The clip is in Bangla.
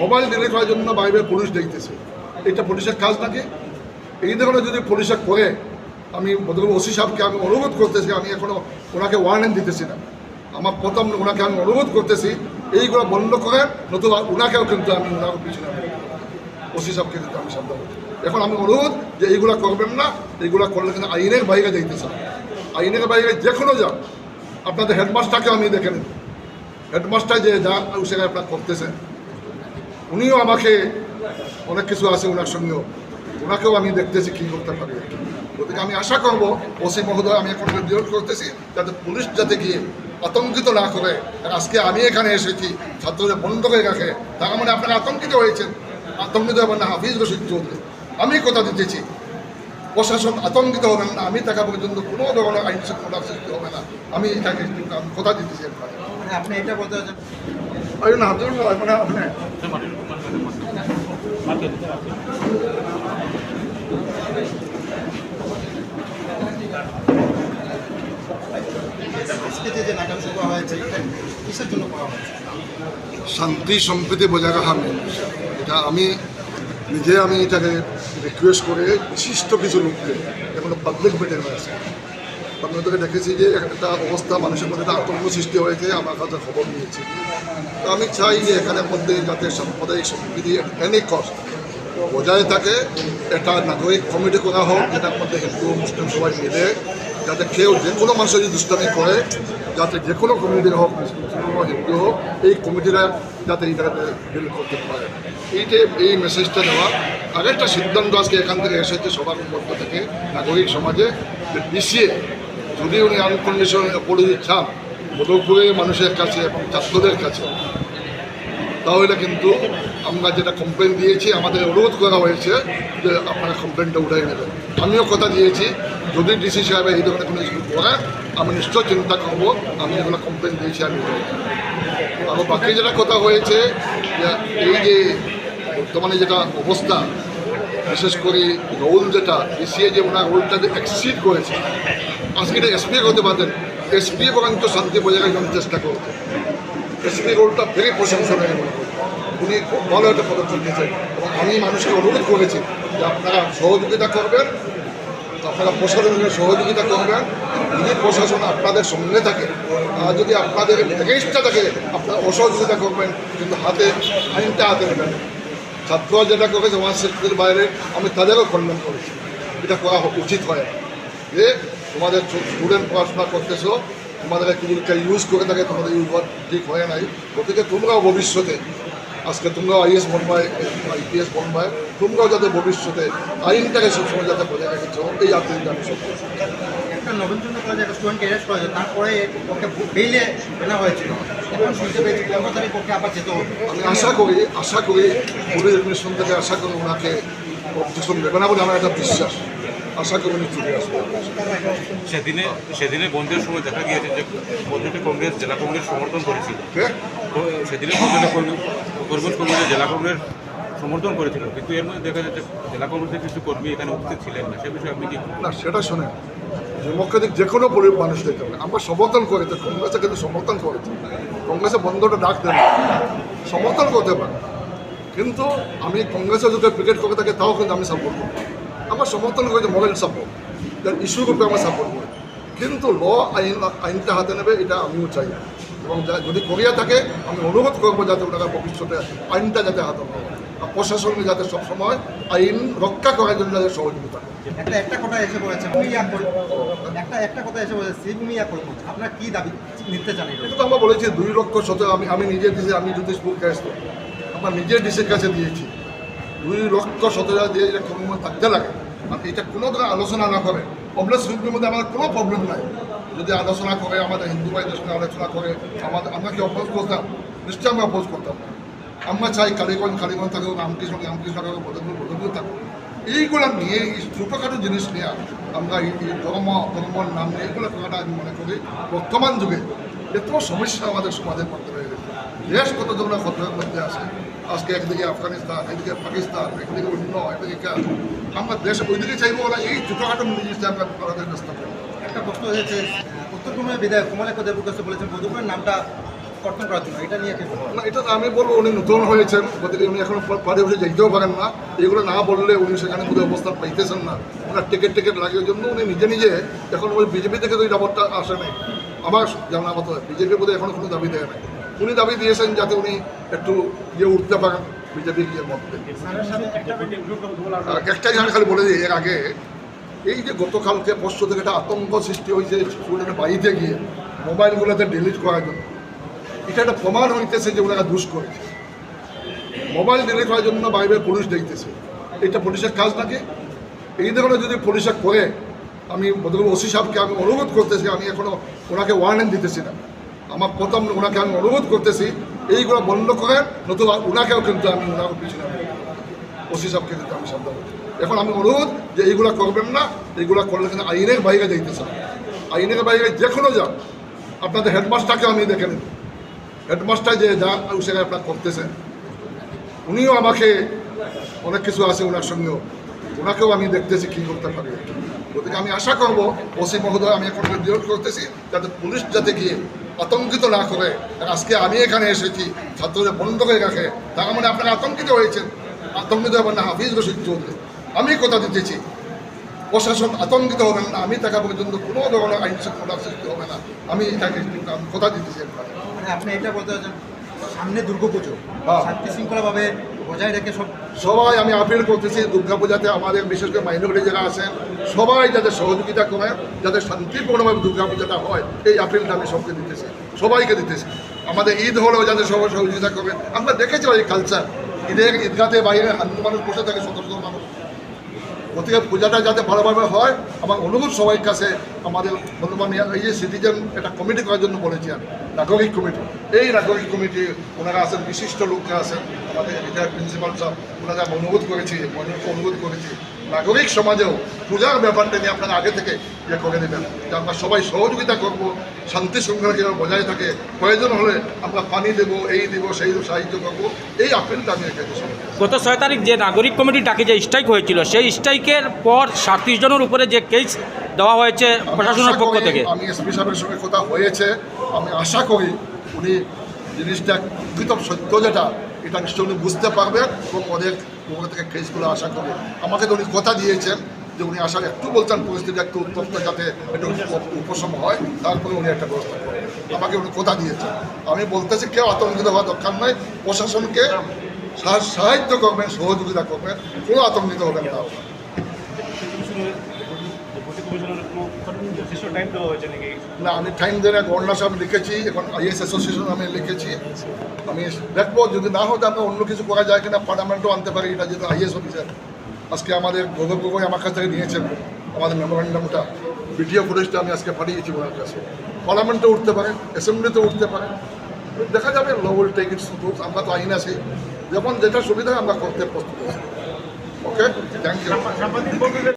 মোবাইল ডিলিট করার জন্য বাইরে পুলিশ দেখতেছে। এটা পুলিশের কাজ নাকি? এই ধরনের যদি পুলিশে করে, আমি বদল ওসি সাহেবকে আমি অনুরোধ করতেছি, আমি এখনও ওনাকে ওয়ার্নিং দিতেছি না। আমার প্রথম ওনাকে আমি অনুরোধ করতেছি, এইগুলো বন্ধ করে নতুন ওনাকেও কিন্তু আমি ওনার পিছনে ওসি সাহেবকে কিন্তু আমি সাবধান এখন আমি অনুরোধ যে এইগুলা করবেন না, এইগুলো করলে কিন্তু আইনের বাইরে যাইতেছে। আইনের বাইরে যে কোনো যান আপনাদের হেডমাস্টারকে আমি দেখে নিন হেডমাস্টার যে যা সেখানে আপনার করতেছেন উনিও আমাকে অনেক কিছু আছে ওনার সঙ্গেও। ওনাকেও আমি দেখতেছি কী করতে পারি। গতিকে আমি আশা করব ওসি মহোদয় আমি এখন বিরোধ করতেছি যাতে পুলিশ যাতে গিয়ে আতঙ্কিত না করে। আজকে আমি এখানে এসেছি ছাত্রদের বন্ধ করে রাখে। তার মানে আপনারা আতঙ্কিত হয়েছেন। আতঙ্কিত হবেন না হাফিজ রশিদ চৌধুরী। আমি কথা দিতেছি প্রশাসন আতঙ্কিত হবেন না আমি থাকা পর্যন্ত কোনো ধরনের আইন শৃঙ্খলা সৃষ্টি হবে না। আমি এটাকে আমি কথা দিতেছি মানে আপনি এটা বলতে চাচ্ছেন? না মানে আপনি আজকে যে যে নাটক সভা হয়েছে এটা কিসের জন্য করা হয়েছে শান্তি সম্প্রীতি বজায় রাখা মেন এটা আমি নিজে আমি এটাকে রিকোয়েস্ট করে বিশিষ্ট কিছু লোককে এখনও পাবলিক মিটিং আছে আমি দেখেছি যে একটা অবস্থা, মানুষের মধ্যে একটা আতঙ্ক সৃষ্টি হয়েছে, আমার কাছে খবর নিয়েছি। তো আমি চাই যে এখানের মধ্যে যাতে সাম্প্রদায়িক সম্প্রীতি এনি কষ্ট বজায় থাকে। এটা নাগরিক কমিটি করা হোক যেটার মধ্যে হিন্দু, মুসলিম সবাই মিলে, যাতে কেউ যে কোনো মানুষের যদি দুষ্টামি করে, যাতে যে কোনো কমিউনিটির হোক, মুসলিম হোক হিন্দু হোক, এই কমিটিরা যাতে জায়গাতে ডিল করতে পারে। এইটাই এই মেসেজটা দেওয়া আরেকটা সিদ্ধান্ত আজকে এখান থেকে এসেছে সবার মধ্য থেকে, নাগরিক সমাজে, যে পিছিয়ে যদি উনি আনকন্ডিশন অপরাধী চান বদলপুরে মানুষের কাছে এবং ছাত্রদের কাছে, তাহলে কিন্তু আমরা যেটা কমপ্লেন দিয়েছি, আমাদের অনুরোধ করা হয়েছে যে আপনারা কমপ্লেনটা উঠাই নেবেন। আমিও কথা দিয়েছি, যদি ডিসি সাহেব এই ধরনের কোনো কিছু করে, আমি নিশ্চয় চিন্তা করব, আমি এগুলো কমপ্লেন দিয়েছি, আমি আর বাকি যেটা কথা হয়েছে, যে এই যে বর্তমানে যেটা অবস্থা বিশেষ করে রোল যেটা ডিসিএ যে ওনার রোলটা যে এক্সিড করেছে, আজকে এটা এসপি হতে পারতেন। এসপি বরঞ্চ শান্তি বজায় রাখার চেষ্টা করতে এসপি রোলটা ভেরি প্রশংসনীয় মনে করি। উনি খুব ভালো একটা পদক্ষেপ নিয়েছেন এবং আমি মানুষকে অনুরোধ করেছি যে আপনারা সহযোগিতা করবেন, আপনারা প্রশাসনের সহযোগিতা করবেন, যদি প্রশাসন আপনাদের সঙ্গে থাকে, আর যদি আপনাদের এগেইনস্টটা থাকে, আপনারা অসহযোগিতা করবেন, কিন্তু হাতে আইনটা হাতে নেবেন। ছাত্ররা যেটা করেছে ওয়ান সিক্সটির বাইরে আমি তাদেরও খণ্ডন করেছি এটা করা উচিত হয়। যে তোমাদের স্টুডেন্ট পড়াশোনা করতেছো তোমাদের কিছুটা ইউজ করে থাকে, তোমাদের ইউজ ঠিক হয় নাই, গতিকে তোমরাও ভবিষ্যতে, আজকে তোমরাও আইএস বনবায় আইপিএস বনবায় তোমরাও যাতে ভবিষ্যতে আইনটাকে সবসময় যাতে বজায় রেখেছো, এই আত্মীয় আমি সব নবীনচন্দ্র কলেজে একটা স্টুডেন্টকে অ্যারেস্ট করা হয়েছে। তারপরে ওকে বেইলে ফেলা হয়েছিল। এখন শুনতে পেয়েছি পনেরো তারিখ আবার যেতে হবে। আমি আশা করি আশা করি পুলিশ অ্যাডমিনিস্ট্রেশন থেকে আশা করি ওনাকে অবজেকশন দেবে। না বলে আমার একটা বিশ্বাস। আশা করি উনি ফিরে আসবে। সেদিনে সেদিনে বন্ধের সময় দেখা গিয়েছে যে বন্ধুটি কংগ্রেস জেলা কংগ্রেস সমর্থন করেছিল? তো সেদিনে বন্ধুটি কর্মী কংগ্রেস জেলা কংগ্রেস সমর্থন করেছিল। কিন্তু এর মধ্যে দেখা যাচ্ছে জেলা কংগ্রেসের কিছু কর্মী এখানে উপস্থিত ছিলেন না। সে বিষয়ে আপনি কি না সেটা শোনেন। ডেমোক্রেটিক যে কোনো পরি- মানুষ দেখতে হবে আমরা সমর্থন করেছি কংগ্রেসে কিন্তু সমর্থন করেছি কংগ্রেসে বন্ধটা ডাক দেন সমর্থন করতে পারে। কিন্তু আমি কংগ্রেসে যদি ক্রিকেট করে থাকে, তাও কিন্তু আমি সাপোর্ট করি আমার সমর্থন করেছি মোরাল সাপোর্ট তার ইস্যু রূপে আমরা সাপোর্ট করি। কিন্তু ল আইন, আইনটা হাতে নেবে, এটা আমিও চাই। এবং যদি করিয়া থাকে, আমি অনুরোধ করব যাতে ওনারা ভবিষ্যতে আইনটা যাতে হাতে আর প্রশাসনকে যাতে সবসময় আইন রক্ষা করার জন্য যাতে সহযোগিতা একটা একটা কথা এসে বলেছে ভূমিয়া করব একটা একটা কথা এসে বলেছে সেই ভূমিয়া করব আপনার কি দাবি নিতে চান এটা কিন্তু আমরা বলেছি দুই লক্ষ সতেরো আমি আমি নিজে দিয়েছি আমি জ্যোতিষপুর ক্যাশ আমার নিজের ডিসের কাছে দিয়েছি। দুই লক্ষ সতেরো দিয়ে এটা কোনো থাকতে লাগে। আর এটা কোনো ধরনের আলোচনা না করে প্রবলেম সুইপের মধ্যে আমাদের কোনো প্রবলেম নাই। যদি আলোচনা করে আমাদের হিন্দু ভাইদের সঙ্গে আলোচনা করে আমাদের আমরা কি অপোজ করতাম? নিশ্চয়ই আমরা অপোজ করতাম। আমরা চাই কালীগঞ্জ কালীগঞ্জ থাকুক, রামকৃষ্ণ রামকৃষ্ণ থাকুক বদলপুর বদলপুর থাকুক। এইগুলো নিয়ে, এই ছোটোখাটো জিনিস নিয়ে আমরা এই ধর্ম, ধর্মর নাম নিয়ে এগুলো করাটা আমি মনে করি, বর্তমান যুগে এত সমস্যা আমাদের সমাজের মধ্যে রয়ে গেছে। দেশ কত ধরনের খতরার মধ্যে আছে? আজকে একদিকে আফগানিস্তান, একদিকে পাকিস্তান, একদিকে অন্য আমেরিকা আমরা দেশ ওইদিকে চাইব ওরা এই ছোটোখাটো জিনিসটা আমরা করাতে ব্যস্ত করি। একটা প্রশ্ন হয়েছে উত্তরবঙ্গের বিধায়ক কমলাক্ষ দেবুর কাছে বলেছেন বধুপুরের নামটা কর্তন করার জন্য এটা নিয়ে না এটা তো আমি বলব উনি নতুন হয়েছেন উনি এখন পারে বসে যেতেও পারেন না। এগুলো না বললে উনি সেখানে কোনো অবস্থান পাইতেছেন না। ওনার টিকিট টিকিট লাগিয়ে জন্য উনি নিজে নিজে এখন ওই বিজেপি থেকে তো এই ব্যাপারটা আসে নাই। আমার জানা মতো বিজেপি বোধহয় এখনও কোনো দাবি দেয় নাই। উনি দাবি দিয়েছেন যাতে উনি একটু ইয়ে উঠতে পারেন বিজেপির ইয়ে মধ্যে একটাই আমি খালি বলে দিই এর আগে এই যে গতকালকে পরশু থেকে একটা আতঙ্ক সৃষ্টি হয়েছে স্টুডেন্টের বাড়িতে গিয়ে মোবাইলগুলোতে ডিলিট করার জন্য। এটা একটা প্রমাণ হইতেছে যে ওনারা দুষ করেছে মোবাইল ডিলিট করার জন্য বাইরে পুলিশ দেখতেছে। এটা পুলিশের কাজ নাকি? এই ধরনের যদি পুলিশে করে, আমি বদল ওসি সাহেবকে আমি অনুরোধ করতেছি, আমি এখনও ওনাকে ওয়ার্নিং দিতেছি না। আমার প্রথম ওনাকে আমি অনুরোধ করতেছি, এইগুলো বন্ধ করে নতুবা ওনাকেও কিন্তু আমি ওনার পিছনে ওসি সাহেবকে কিন্তু আমি সাবধান এখন আমি অনুরোধ যে এইগুলো করবেন না, এইগুলো করলে কিন্তু আইনের বাইরে যাইতেছে না। আইনের বাইরে যে কোনো যান, আপনাদের হেডমাস্টারকে আমি দেখে নেব। হেডমাস্টার যে যা সেখানে আপনার করতেছেন, উনিও আমাকে অনেক কিছু আছে ওনার সঙ্গেও। ওনাকেও আমি দেখতেছি কী করতে পারি। গতিকে আমি আশা করব, ওসি মহোদয় আমি এখন বিরোধ করতেছি, যাতে পুলিশ যাতে গিয়ে আতঙ্কিত না করে। আজকে আমি এখানে এসেছি, ছাত্রদের বন্ধ করে রাখে। তার মানে আপনারা আতঙ্কিত হয়েছেন। আতঙ্কিত হবেন না, হাফিজ রশিদ চৌধুরী। আমি কথা দিতেছি, প্রশাসন আতঙ্কিত হবেন না, আমি টাকা পর্যন্ত কোনো ধরনের আইন শৃঙ্খলা সৃষ্টি হবে না। আমি আমি কথা দিতেছি আপনি এটা বলতে চাচ্ছেন সামনে দুর্গাপুজো। হ্যাঁ। শান্তি শৃঙ্খলাভাবে বজায় রেখে সব সবাই আমি আপিল করতেছি দুর্গাপূজাতে আমাদের বিশেষ করে মাইনরিটি যারা আছেন সবাই যাতে সহযোগিতা করে যাতে শান্তিপূর্ণভাবে দুর্গাপূজাটা হয় এই আপিলটা আমি সবকে দিতেছি সবাইকে দিতেছি। আমাদের ঈদ হলেও যাতে সবাই সহযোগিতা করবে আমরা দেখেছি এই কালচার ঈদের ঈদগাতে বাইরে মানুষ বসে থাকে সতর্ক মানুষ। গতিকে পূজাটা যাতে ভালোভাবে হয়, আমার অনুরোধ সবাই কাছে, আমাদের বর্তমান এই যে সিটিজেন একটা কমিটি করার জন্য বলেছি আর নাগরিক কমিটি এই নাগরিক কমিটি ওনারা আছেন, বিশিষ্ট লোকরা আছেন, আমাদের রিটায়ার্ড প্রিন্সিপাল সাহেব ওনারা অনুরোধ করেছি অনুরোধ করেছি নাগরিক সমাজেও পূজার ব্যাপারটা নিয়ে আপনারা আগে থেকে ইয়ে করে দেবেন। যে আমরা সবাই সহযোগিতা করব শান্তি শৃঙ্খলা যেন বজায় থাকে প্রয়োজন হলে আমরা পানি দেবো এই দেবো সেই সাহায্য করব এই আপিলটা আমি রেখেছি গত ছয় তারিখ যে নাগরিক কমিটি ডাকে যে স্ট্রাইক হয়েছিল সেই স্ট্রাইকের পর সাতত্রিশ জনের উপরে যে কেস দেওয়া হয়েছে প্রশাসনের পক্ষ থেকে। আমি এসপি সাহেবের সঙ্গে কথা হয়েছে। আমি আশা করি উনি জিনিসটা প্রকৃত সত্য যেটা এটা নিশ্চয়ই উনি বুঝতে পারবেন এবং ওদের ওখান থেকে কেসগুলো আশা করি আমাকে তো উনি কথা দিয়েছেন যে উনি আশা একটু বলছেন, পরিস্থিতি একটু উত্তপ্ত যাতে একটু উপশম হয়, তারপরে উনি একটা ব্যবস্থা করবেন। আমাকে উনি কথা দিয়েছেন। আমি বলতেছি, কেউ আতঙ্কিত হওয়া দরকার নয় প্রশাসনকে সাহা- সাহায্য করবেন, সহযোগিতা করবেন, কোনো আতঙ্কিত হবেন না। না আমি টাইম দেন গণনা সাহেব লিখেছি এখন আইএস অ্যাসোসিয়েশন আমি লিখেছি। আমি দেখব যদি না হতো আমরা অন্য কিছু করা যায় কিনা পার্লামেন্টও আনতে পারি এটা যেহেতু আইএস অফিসার আজকে আমাদের গগন গগৈ আমার কাছ থেকে নিয়েছেন আমাদের মেমোরেন্ডামটা বিটিও ফুটেজটা আমি আজকে পাঠিয়েছি ওনার কাছে। পার্লামেন্টে উঠতে পারে অ্যাসেম্বলিতে উঠতে পারে। দেখা যাবে লো উইল টেক ইটস আমরা তো আইন আছি। যেমন যেটা সুবিধা হয় আমরা করতে প্রস্তুত আছি। Okay thank you